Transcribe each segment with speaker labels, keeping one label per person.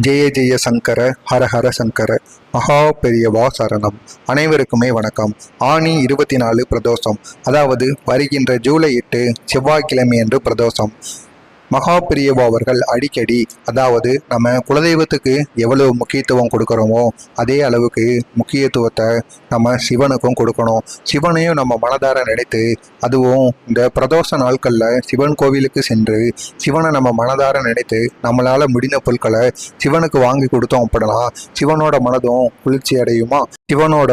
Speaker 1: ஜெய ஜெய சங்கர ஹர ஹர சங்கர மகா பெரியவா சரணம். அனைவருக்குமே வணக்கம். ஆணி இருபத்தி நாலு பிரதோஷம். அதாவது வருகின்ற ஜூலை எட்டு செவ்வாய்க்கிழமை என்று பிரதோஷம். மகா அவர்கள் அடிக்கடி அதாவது நம்ம குலதெய்வத்துக்கு எவ்வளவு முக்கியத்துவம் கொடுக்குறோமோ அதே அளவுக்கு முக்கியத்துவத்தை நம்ம சிவனுக்கும் கொடுக்கணும். சிவனையும் நம்ம மனதார நினைத்து அதுவும் இந்த பிரதோஷ நாட்களில் சிவன் கோவிலுக்கு சென்று சிவனை நம்ம மனதார நினைத்து நம்மளால் முடிந்த பொருட்களை சிவனுக்கு வாங்கி கொடுத்தோம் அப்படின்னா சிவனோட மனதும் குளிர்ச்சி அடையுமா சிவனோட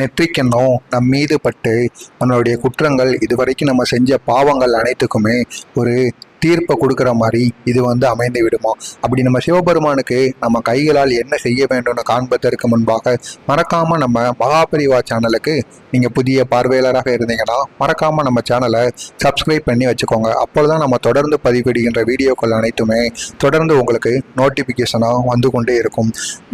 Speaker 1: நெற்றிக்கெண்ணம் நம் மீது பட்டு நம்மளுடைய குற்றங்கள் இதுவரைக்கும் நம்ம செஞ்ச பாவங்கள் அனைத்துக்குமே ஒரு தீர்ப்பை கொடுக்குற மாதிரி இது வந்து அமைந்து விடுமா? அப்படி நம்ம சிவபெருமானுக்கு நம்ம கைகளால் என்ன செய்ய வேண்டும்னு காண்பதற்கு முன்பாக மறக்காமல் நம்ம மகாபரிவா சேனலுக்கு நீங்கள் புதிய பார்வையாளராக இருந்தீங்கன்னா மறக்காமல் நம்ம சேனலை சப்ஸ்கிரைப் பண்ணி வச்சுக்கோங்க. அப்பொழுதுதான் நம்ம தொடர்ந்து பதிவிடுகின்ற வீடியோக்கள் அனைத்துமே தொடர்ந்து உங்களுக்கு நோட்டிஃபிகேஷனாக வந்து கொண்டே இருக்கும்.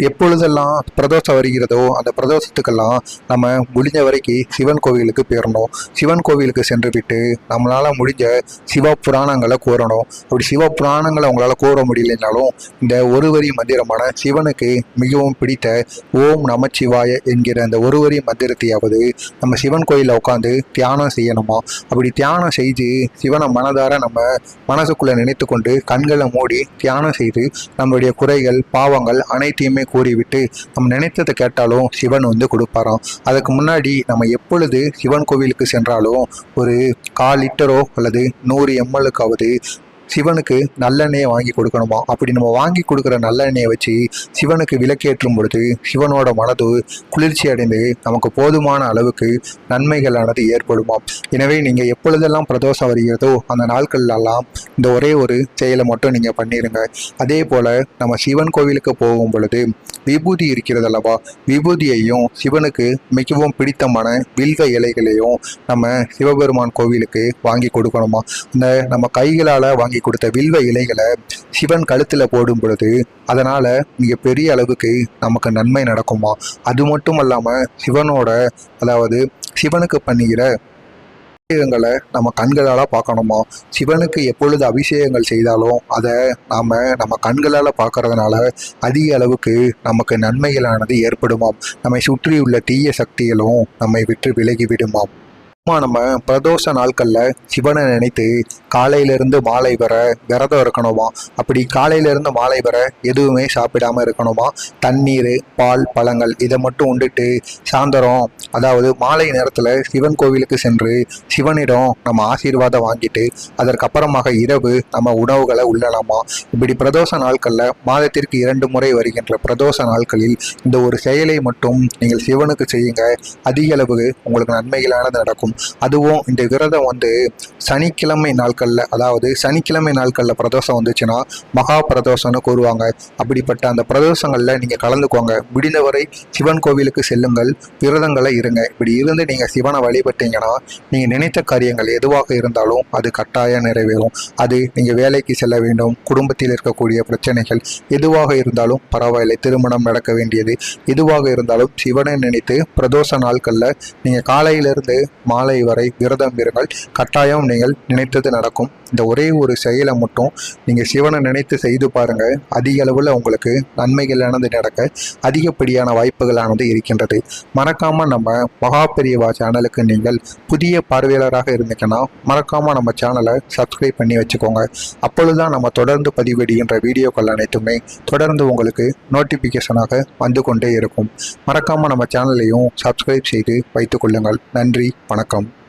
Speaker 1: எப்பொழுதெல்லாம் பிரதோஷம் வருகிறதோ அந்த பிரதோஷத்துக்கெல்லாம் நம்ம முடிஞ்ச வரைக்கும் சிவன் கோவிலுக்கு போயிடணும் சிவன் கோவிலுக்கு சென்று விட்டு நம்மளால் முடிஞ்ச சிவ புராணங்களை கூறணும் அப்படி சிவ புராணங்களை உங்களால் கூற முடியலைனாலும் இந்த ஒரு வரி மந்திரமான சிவனுக்கு மிகவும் பிடித்த ஓம் நமச்சிவாய என்கிற அந்த ஒரு வரி மந்திரத்தையாவது நம்ம சிவன் கோயிலில் உட்காந்து தியானம் செய்யணுமா? அப்படி தியானம் செய்து சிவனை மனதார நம்ம மனசுக்குள்ளே நினைத்து கொண்டு கண்களை மூடி தியானம் செய்து நம்மளுடைய குறைகள் பாவங்கள் அனைத்தையுமே கூறிவிட்டு நம்ம நினைத்ததை கேட்டாலும் சிவன் வந்து கொடுப்பாராம். அதுக்கு முன்னாடி நம்ம எப்பொழுது சிவன் கோவிலுக்கு சென்றாலும் ஒரு கால் லிட்டரோ அல்லது நூறு எம்எல்லுக்காவது சிவனுக்கு நல்லெண்ணெயை வாங்கி கொடுக்கணுமா? அப்படி நம்ம வாங்கி கொடுக்குற நல்லெண்ணெயை வச்சு சிவனுக்கு விளக்கேற்றும் பொழுது சிவனோட மனது குளிர்ச்சி அடைந்து நமக்கு போதுமான அளவுக்கு நன்மைகளானது ஏற்படுமாம் எனவே நீங்கள் எப்பொழுதெல்லாம் பிரதோஷம் வருகிறதோ அந்த நாட்கள்லாம் இந்த ஒரே ஒரு செயலை மட்டும் நீங்கள் பண்ணிடுங்க அதே போல் நம்ம சிவன் கோவிலுக்கு போகும் பொழுது விபூதி இருக்கிறது அல்லவா? விபூதியையும் சிவனுக்கு மிகவும் பிடித்தமான வில்வ இலைகளையும் நம்ம சிவபெருமான் கோவிலுக்கு வாங்கி கொடுக்கணுமா? இந்த நம்ம கைகளால் வாங்கி கொடுத்த வில்வ இலைகளை சிவன் கழுத்தில் போடும் பொழுது அதனால் மிக பெரிய அளவுக்கு நமக்கு நன்மை நடக்குமா? அது மட்டும் இல்லாமல் சிவனோட அதாவது சிவனுக்கு பண்ணுகிற அபிஷேகங்களை நம்ம கண்களால் பார்க்கணுமா? சிவனுக்கு எப்பொழுது அபிஷேகங்கள் செய்தாலும் அதை நாம் நம்ம கண்களால் பார்க்கறதுனால அதிக அளவுக்கு நமக்கு நன்மைகளானது ஏற்படுமாம். நம்மை சுற்றியுள்ள தீய சக்திகளும் நம்மை விட்டு விலகி விடுமாம். சும்மா நம்ம பிரதோஷ நாட்களில் சிவனை நினைத்து காலையிலேருந்து மாலை வர விரதம் இருக்கணுமா? அப்படி காலையிலேருந்து மாலை வர எதுவுமே சாப்பிடாம இருக்கணுமா? தண்ணீர் பால் பழங்கள் இதை மட்டும் உண்டுட்டு சாயந்தரம் அதாவது மாலை நேரத்தில் சிவன் கோவிலுக்கு சென்று சிவனிடம் நம்ம ஆசீர்வாதம் வாங்கிட்டு அதற்கப்புறமாக இரவு நம்ம உணவுகளை உள்ளலாமா? இப்படி பிரதோஷ நாட்களில் மாதத்திற்கு இரண்டு முறை வருகின்ற பிரதோஷ நாட்களில் இந்த ஒரு செயலை மட்டும் நீங்கள் சிவனுக்கு செய்யுங்க. அதிக அளவு உங்களுக்கு நன்மைகளானது நடக்கும். அதுவும் இந்த விரதம் வந்து சனிக்கிழமை நாட்களில் அதாவது சனிக்கிழமை நாட்களில் பிரதோஷம் வந்துச்சுன்னா மகா பிரதோஷம்னு கூறுவாங்க. அப்படிப்பட்ட அந்த பிரதோஷங்களில் நீங்கள் கலந்துக்கோங்க. முடிந்தவரை சிவன் கோவிலுக்கு செல்லுங்கள். விரதங்களை இருங்க. இப்படி இருந்து நீங்கள் சிவனை வழிபட்டீங்கன்னா நீங்கள் நினைத்த காரியங்கள் எதுவாக இருந்தாலும் அது கட்டாயம் நிறைவேறும். அது நீங்கள் வேலைக்கு செல்ல வேண்டும். குடும்பத்தில் இருக்கக்கூடிய பிரச்சனைகள் எதுவாக இருந்தாலும் பரவாயில்லை. திருமணம் நடக்க வேண்டியது எதுவாக இருந்தாலும் சிவனை நினைத்து பிரதோஷ நாட்களில் நீங்கள் காலையிலிருந்து மாலை வரை விரதம் இருங்கள். கட்டாயம் நீங்கள் நினைத்தது நடக்கும். இந்த ஒரே ஒரு செயலை மட்டும் நீங்கள் சிவனை நினைத்து செய்து பாருங்கள். அதிக அளவில் உங்களுக்கு நன்மைகளானது நடக்க அதிகப்படியான வாய்ப்புகளானது இருக்கின்றது. மறக்காமல் நம்ம மகா பெரியவா சேனலுக்கு நீங்கள் புதிய பார்வையாளராக இருந்தீங்கன்னா மறக்காமல் நம்ம சேனலை சப்ஸ்கிரைப் பண்ணி வச்சுக்கோங்க. அப்பொழுதுதான் நம்ம தொடர்ந்து பதிவிடுகின்ற வீடியோக்கள் அனைத்துமே தொடர்ந்து உங்களுக்கு நோட்டிஃபிகேஷனாக வந்து கொண்டே இருக்கும். மறக்காமல் நம்ம சேனலையும் சப்ஸ்கிரைப் செய்து வைத்துக்கொள்ளுங்கள் நன்றி வணக்கம். com